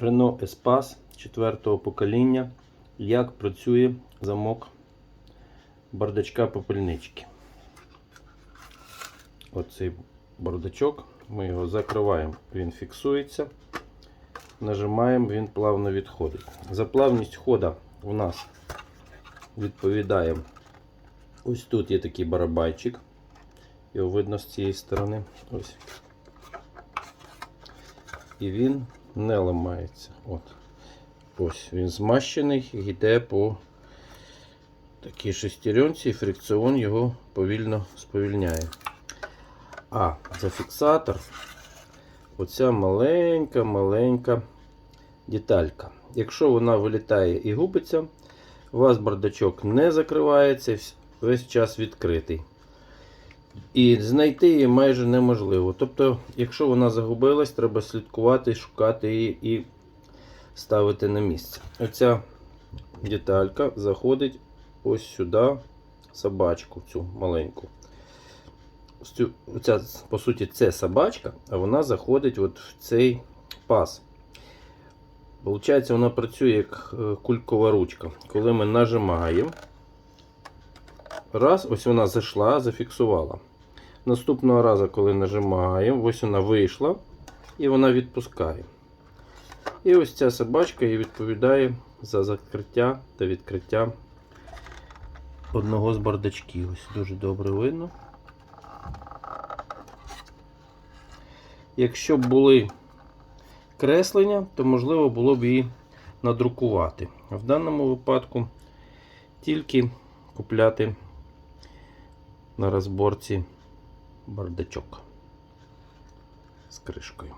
Renault Espace 4 покоління. Як працює замок бардачка попельнички. Оцей бардачок. Ми його закриваємо, він фіксується. Нажимаємо, він плавно відходить. За плавність хода у нас відповідає. Ось тут є такий барабайчик. Його видно з цієї сторони. Ось. І він не ламається. От. Ось він змащений йде по такій шестеренці, і фрикціон його повільно сповільняє. А зафіксатор оця маленька-маленька деталька. Якщо вона вилітає і губиться, у вас бардачок не закривається, весь час відкритий. І знайти її майже неможливо. Тобто, якщо вона загубилась, треба слідкувати, шукати її і ставити на місце. Оця деталька заходить ось сюди, собачку цю маленьку. Оця, по суті, це собачка, а вона заходить от в цей паз. Получається, вона працює як е, кулькова ручка. Коли ми нажимаємо, раз, ось вона зайшла, зафіксувала. Наступного разу, коли нажимаємо, ось вона вийшла і вона відпускає. І ось ця собачка і відповідає за закриття та відкриття одного з бардачків. Ось дуже добре видно. Якщо б були креслення, то можливо було б її надрукувати. В даному випадку тільки купляти на розборці бардачок з кришкою.